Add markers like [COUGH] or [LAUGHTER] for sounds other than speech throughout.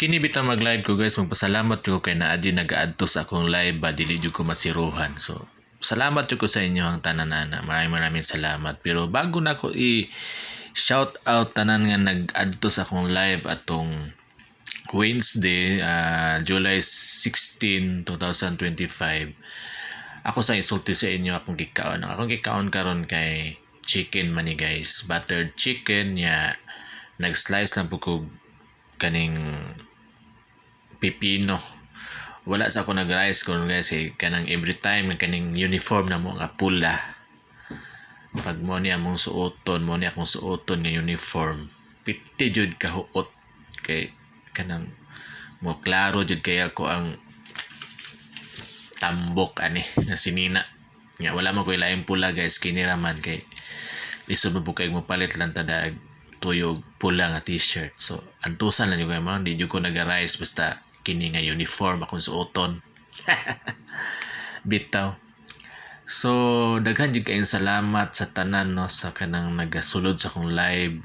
Kini bitaw mag-live ko guys, magpasalamat ko kay naadi nag-add to sa akong live ba dili jud ko masiruhan. So salamat ko sa inyo ang tanan-ana. Maraming maraming salamat. Pero bago na ako i shout out tanan nga nag-add sa akong live atong Wednesday, ah, July 16, 2025. Ako sa isulti sa inyo akong kikaon. Ang akong kikaon karon kay chicken man ni guys. Buttered chicken ya nag-slice lang po ko kaning pipino. Wala sa ako nag-rice ko guys eh, kanang every time kaning uniform na mo nga pula. Pag mo ni among suoton, mo ni akong suoton nga uniform. Piti jud kahuot kay kanang mo klaro jud kay ako ang tambok ani [LAUGHS] nga sinina. Nga wala man ko ilaing pula guys kini raman kay lisod mo kay mo palit lang tadag tuyog pula nga t-shirt. So antusan lang yung kayo di jud ko nag-rice basta kini nga uniform akong suoton. [LAUGHS] Bitaw. So daghan jud kayong salamat sa tanan no sa kanang nagasulod sa akong live.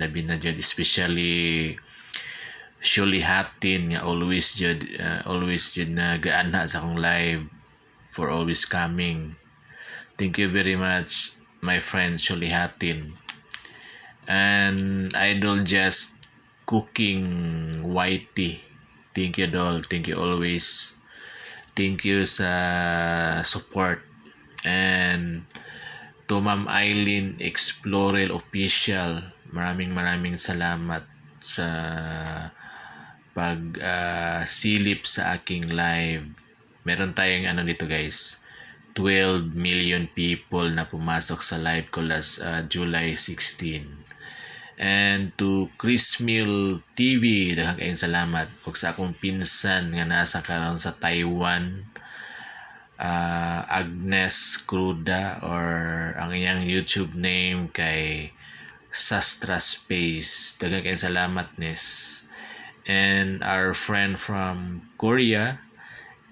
Labi na jud especially Hatin nga always jud uh, always jud nagaana sa akong live for always coming. Thank you very much my friend Hatin. And Idol Just Cooking Whitey. Thank you doll. Thank you always. Thank you sa support. And to Ma'am Eileen Explorer Official. Maraming maraming salamat sa pag ah, silip sa aking live. Meron tayong ano dito guys. 12 million people na pumasok sa live ko last ah, July 16. And to Chris Mill TV, daghang kayong salamat. Ug sa akong pinsan nga nasa karon sa Taiwan, ah, Agnes Cruda or ang iyang YouTube name kay Sastra Space. Daghang kayong salamat, Nis. And our friend from Korea,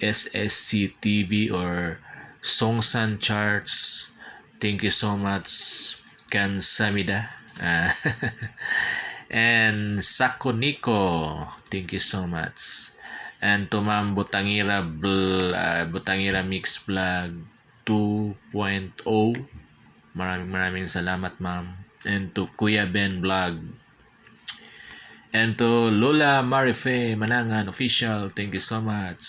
SSC TV or Songsan Charts. Thank you so much, Kansamida. Ah, [LAUGHS] and Sakoniko. Thank you so much. And to Ma'am Butangira, Bl- ah, Butangira Mix Vlog 2.0. Maraming maraming salamat, ma'am. And to Kuya Ben Vlog. And to Lola Marife Manangan Official, thank you so much.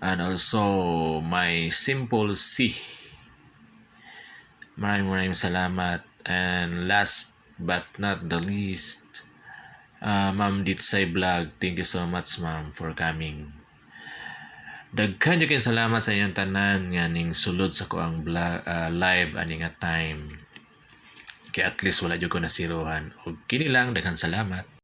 And also, my Simple C. Maraming maraming salamat. And last but not the least, uh, Ma'am Ditsay Vlog, thank you so much, ma'am, for coming. Daghan jud kayong salamat sa inyong tanan nga ning sulod sa ko ang vlog, ah, live ani nga time. Kaya at least wala jud ko nasiruhan. Og kini lang daghan salamat.